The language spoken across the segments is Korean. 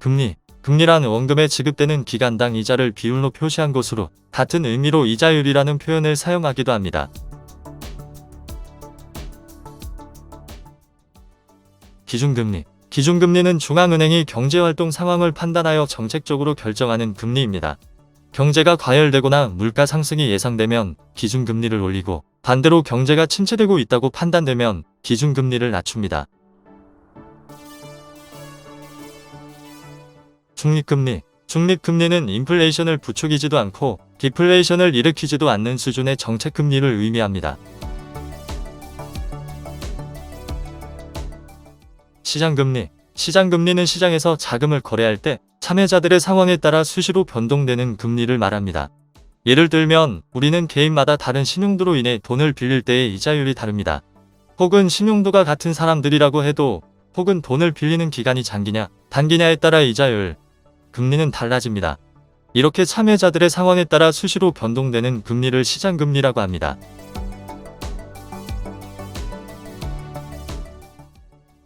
금리, 금리란 원금에 지급되는 기간당 이자를 비율로 표시한 것으로 같은 의미로 이자율이라는 표현을 사용하기도 합니다. 기준금리 기준금리는 중앙은행이 경제활동 상황을 판단하여 정책적으로 결정하는 금리입니다. 경제가 과열되거나 물가 상승이 예상되면 기준금리를 올리고 반대로 경제가 침체되고 있다고 판단되면 기준금리를 낮춥니다. 중립금리 중립금리는 인플레이션을 부추기지도 않고 디플레이션을 일으키지도 않는 수준의 정책금리를 의미합니다. 시장금리 시장금리는 시장에서 자금을 거래할 때 참여자들의 상황에 따라 수시로 변동되는 금리를 말합니다. 예를 들면 우리는 개인마다 다른 신용도로 인해 돈을 빌릴 때의 이자율이 다릅니다. 혹은 신용도가 같은 사람들이라고 해도 혹은 돈을 빌리는 기간이 장기냐 단기냐에 따라 이자율, 금리는 달라집니다. 이렇게 참여자들의 상황에 따라 수시로 변동되는 금리를 시장금리라고 합니다.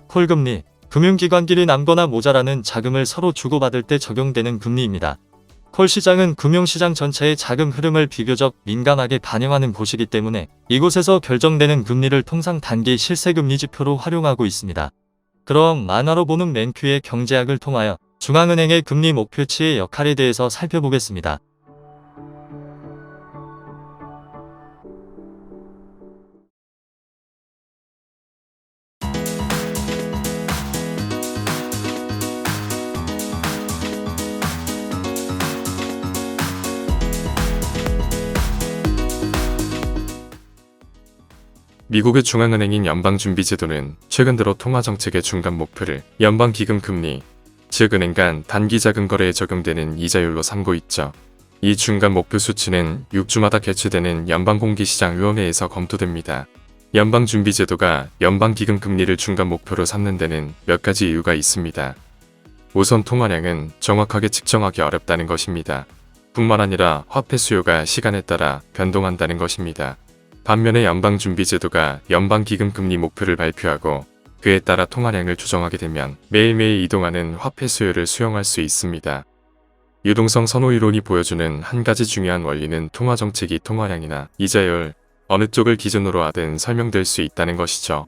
콜금리 금융기관끼리 남거나 모자라는 자금을 서로 주고받을 때 적용되는 금리입니다. 콜 시장은 금융시장 전체의 자금 흐름을 비교적 민감하게 반영하는 곳이기 때문에 이곳에서 결정되는 금리를 통상 단기 실세금리 지표로 활용하고 있습니다. 그럼 만화로 보는 맨큐의 경제학을 통하여 중앙은행의 금리 목표치의 역할에 대해서 살펴보겠습니다. 미국의 중앙은행인 연방준비제도는 최근 들어 통화정책의 중간 목표를 연방기금 금리, 즉 은행 간 단기 자금 거래에 적용되는 이자율로 삼고 있죠. 이 중간 목표 수치는 6주마다 개최되는 연방공개시장위원회에서 검토됩니다. 연방준비제도가 연방기금 금리를 중간 목표로 삼는 데는 몇 가지 이유가 있습니다. 우선 통화량은 정확하게 측정하기 어렵다는 것입니다. 뿐만 아니라 화폐 수요가 시간에 따라 변동한다는 것입니다. 반면에 연방준비제도가 연방기금 금리 목표를 발표하고 그에 따라 통화량을 조정하게 되면 매일매일 이동하는 화폐 수요를 수용할 수 있습니다. 유동성 선호 이론이 보여주는 한 가지 중요한 원리는 통화 정책이 통화량이나 이자율 어느 쪽을 기준으로 하든 설명될 수 있다는 것이죠.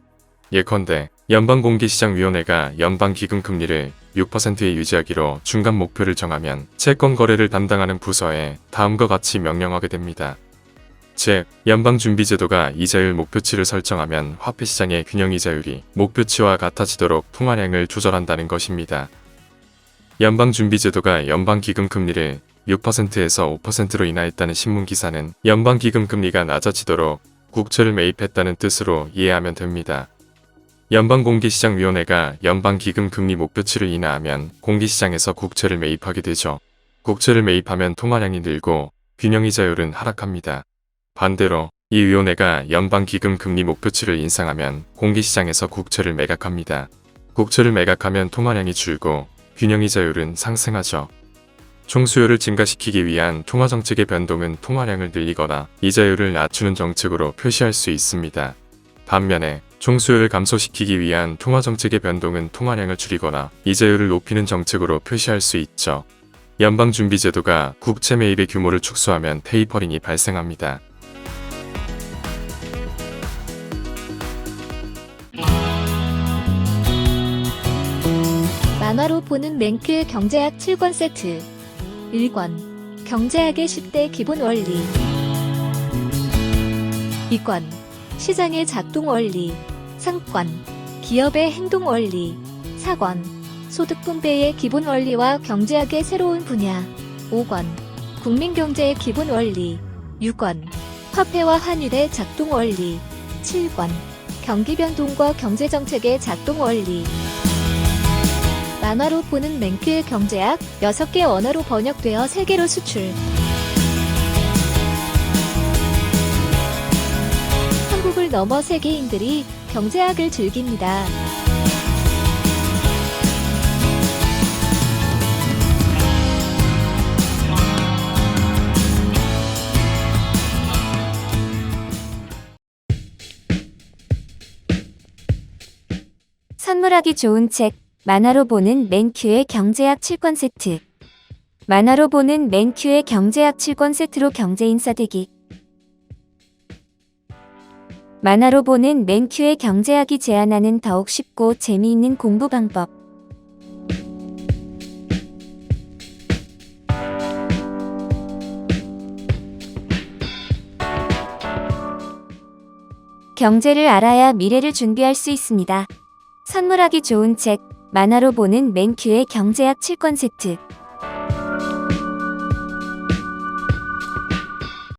예컨대 연방공개시장위원회가 연방기금 금리를 6%에 유지하기로 중간 목표를 정하면 채권 거래를 담당하는 부서에 다음과 같이 명령하게 됩니다. 즉, 연방준비제도가 이자율 목표치를 설정하면 화폐시장의 균형이자율이 목표치와 같아지도록 통화량을 조절한다는 것입니다. 연방준비제도가 연방기금 금리를 6%에서 5%로 인하했다는 신문기사는 연방기금 금리가 낮아지도록 국채를 매입했다는 뜻으로 이해하면 됩니다. 연방공개시장위원회가 연방기금 금리 목표치를 인하하면 공개시장에서 국채를 매입하게 되죠. 국채를 매입하면 통화량이 늘고 균형이자율은 하락합니다. 반대로 이 위원회가 연방기금 금리 목표치를 인상하면 공개시장에서 국채를 매각합니다. 국채를 매각하면 통화량이 줄고 균형이자율은 상승하죠. 총수요를 증가시키기 위한 통화정책의 변동은 통화량을 늘리거나 이자율을 낮추는 정책으로 표시할 수 있습니다. 반면에 총수요를 감소시키기 위한 통화정책의 변동은 통화량을 줄이거나 이자율을 높이는 정책으로 표시할 수 있죠. 연방준비제도가 국채 매입의 규모를 축소하면 테이퍼링이 발생합니다. 만화로 보는 맹크의 경제학 7권 세트. 1권. 경제학의 10대 기본 원리. 2권. 시장의 작동 원리. 3권. 기업의 행동 원리. 4권. 소득 분배의 기본 원리와 경제학의 새로운 분야. 5권. 국민 경제의 기본 원리. 6권. 화폐와 환율의 작동 원리. 7권. 경기 변동과 경제 정책의 작동 원리 만화로 보는 맹크의 경제학 6개 언어로 번역되어 세계로 수출. 한국을 넘어 세계인들이 경제학을 즐깁니다. 선물하기 좋은 책 만화로 보는 맨큐의 경제학 7권 세트. 만화로 보는 맨큐의 경제학 7권 세트로 경제인싸되기. 만화로 보는 맨큐의 경제학이 제안하는 더욱 쉽고 재미있는 공부 방법. 경제를 알아야 미래를 준비할 수 있습니다. 선물하기 좋은 책, 만화로 보는 맨큐의 경제학 7권 세트.